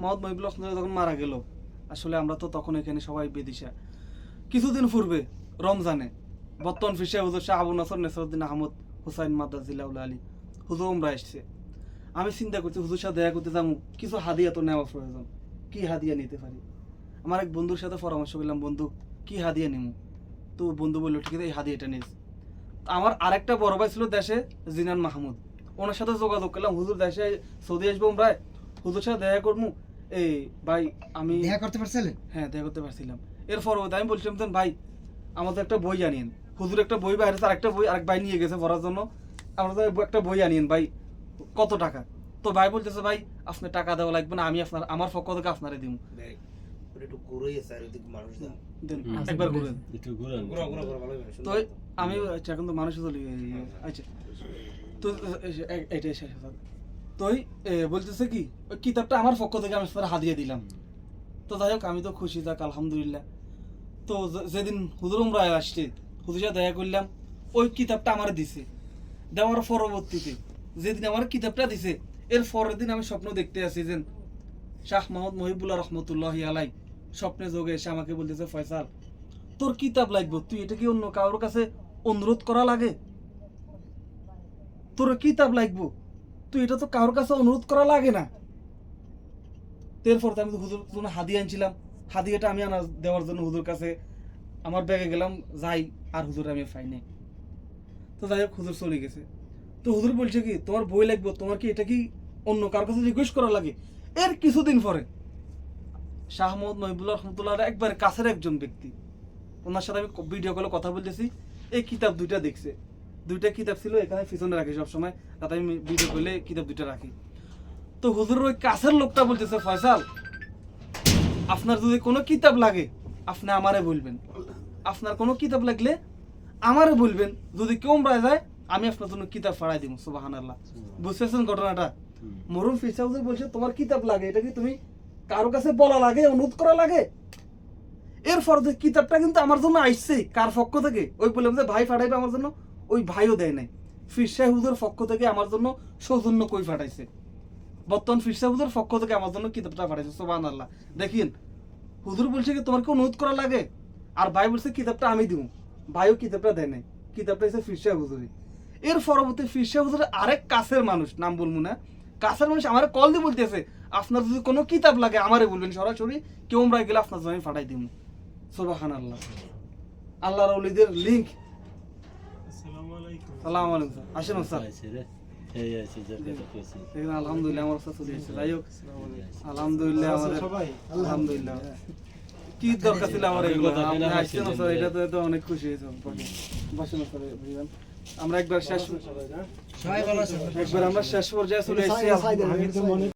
মোহাম্মদ মহিবুল হক যখন মারা গেল, আসলে আমরা তো তখন এখানে সবাই বেদিশা। কিছুদিন পূর্বে, রমজানে, বর্তমান ফিসা হুজুর শাহ আবু নাসর নেসরুদ্দিন আহমদ হুসাইন মাদ্দাজিল্লাহ আলী, হুজুর উমরা এসছে। আমি চিন্তা করছি, হুজুর সাথে দেখা করতে যাব, কিছু হাদিয়া তো নেওয়া প্রয়োজন, কি হাদিয়া নিতে পারি? আমার এক বন্ধুর সাথে পরামর্শ করলাম, বন্ধু, কি হাদিয়া নিমু? তো বন্ধু বলল ঠিক আছে এই হাদিয়াটা নিস। আমার আরেকটা বড় ভাই ছিল দেশে, জিনান মাহমুদ। ওনার সাথে যোগাযোগ করলাম, হুজুর, দেশে সৌদি আসব আমরা হুজুর সাথে দেখা করব এই ভাই আমি দেখা করতে পারছিলেন হ্যাঁ দেখা করতে পারছিলাম। এরপর আমি বলছিলাম যে ভাই আমাদের একটা বই আনিয়েন হুজুর একটা বই বাইরে আর একটা বই আরেক ভাই নিয়ে গেছে পড়ার জন্য। আমাদের একটা বই আনিয়েন ভাই কত টাকা? তো ভাই বলতেছে ভাই আপনার টাকা দেওয়া লাগবে না আমি আপনার আমার পক্ষ থেকে আপনারে দিব দেখ, ওটা একটু ঘুরেই আছে আর ওদিকে মানুষ দেন একবার ঘুরেন। একটু ঘুরান। ঘুরা, ঘুরা, ঘুরা, ভালো হবে, তো আমি আচ্ছা এখন তো মানুষ চলে আচ্ছা। তো এ- এ- এটাই শেষ কথা। তো বলতেছে কি, ওই কিতাবটা আমার পক্ষ থেকে আমি হাদিয়ে দিলাম। তো যাই হোক, আমি তো খুশি থাক আলহামদুলিল্লাহ। তো যেদিন হুজুর আসছে, হুজুর দেখা করলাম, ওই কিতাবটা আমার দিছে। দেওয়ার পরবর্তীতে, যেদিন আমার কিতাবটা দিছে, এর পরের দিন আমি স্বপ্ন দেখতে আছি যে, শাহ মোহাম্মদ মহিবুল্লাহ রহমতুল্লাহ আলাই স্বপ্নে যোগে এসে আমাকে বলতেছে, ফয়সাল, তোর কিতাব লাগবে, তুই এটা কি অন্য কারোর কাছে অনুরোধ করা লাগে? তোর কিতাব লাগবো তুই এটা তো কারোর কাছে অনুরোধ করা লাগে না। এরপর তো আমি তো হুজুর জন্য হাদিয়া আনছিলাম। হাদিয়াটা আমি আনা দেওয়ার জন্য হুজুর কাছে আমার ব্যাগে গেলাম, যাই, আর হুজুর আমি পাই তো যাই হোক, হুজুর চলে গেছে। তো হুজুর বলছে কি, তোমার বই লাগবে, তোমার কি এটা কি অন্য কারোর কাছে রিকোয়েস্ট করা লাগে? এর কিছুদিন পরে শাহ মোহাম্মদ মহিবুল্লাহ রহমতুল্লাহ একবার কাছের একজন ব্যক্তি। ওনার সাথে আমি ভিডিও কলে কথা বলতেছি। এই কিতাব দুইটা দেখছে। দুইটা কিতাব ছিল এখানে পিছনে রাখি সবসময়। তাতে আমি ভিডিও করলে কিতাব দুইটা রাখি। তো হুজুরের ওই কাছের লোকটা বলতেছে ফয়সাল আপনার যদি কোনো কিতাব লাগে আপনি আমারে বলবেন। আপনার কোনো কিতাব লাগলে আমারে বলবেন। যদি কেউ মারা যায় আমি আপনার জন্য কিতাব ফাড়াই দিব সুবাহান আল্লাহ বুঝতেছেন ঘটনাটা? মরুম ফিসা হুজুর বলছে তোমার কিতাব লাগে এটা কি তুমি কারও কাছে বলা লাগে অনুরোধ করা লাগে? এরপর যে কিতাবটা কিন্তু আমার জন্য আসছে কার পক্ষ থেকে? ওই বললাম যে ভাই ফাটাইবে আমার জন্য? ওই ভাইও দেয় নাই। ফিরসা হুজুর পক্ষ থেকে আমার জন্য সৌজন্য কই ফাটাইছে বর্তমান ফিরসা হুজুর পক্ষ থেকে আমার জন্য কিতাবটা ফাটাইছে সোবান আল্লাহ দেখিন, হুজুর বলছে কি, তোমার কি অনুরোধ করা লাগে? আর ভাই বলছে, কিতাবটা আমি দিব ভাইও কিতাবটা দেয় নাই। কিতাবটা হচ্ছে ফিরসা হুজুরি এর পরবর্তী ফিরসা হুজুরের আরেক কাছের মানুষ, নাম বলব না। কাছের মানুষ আমার কল দিয়ে বলতেছে, আপনার যদি কোনো কিতাব লাগে, আমারে বলবেন সরাসরি, কেউ আমরা গেলে আপনার জন্য ফাটাই দিব সুবাহান আল্লাহ আল্লাহ অলিদের লিঙ্ক সালাম আলাইকুম। আসেন স্যার। এই আছে যে কথা কইছি এখানে আলহামদুলিল্লাহ আমার সাথে চলে এসেছে। যাই হোক আলহামদুলিল্লাহ আমাদের আলহামদুলিল্লাহ। কি দরকার ছিল আমার এগুলো? আপনি আসছেন স্যার এটা তো অনেক খুশি হয়েছে বসেন স্যার আমরা একবার শেষ একবার আমরা শেষ পর্যায়ে চলে এসেছি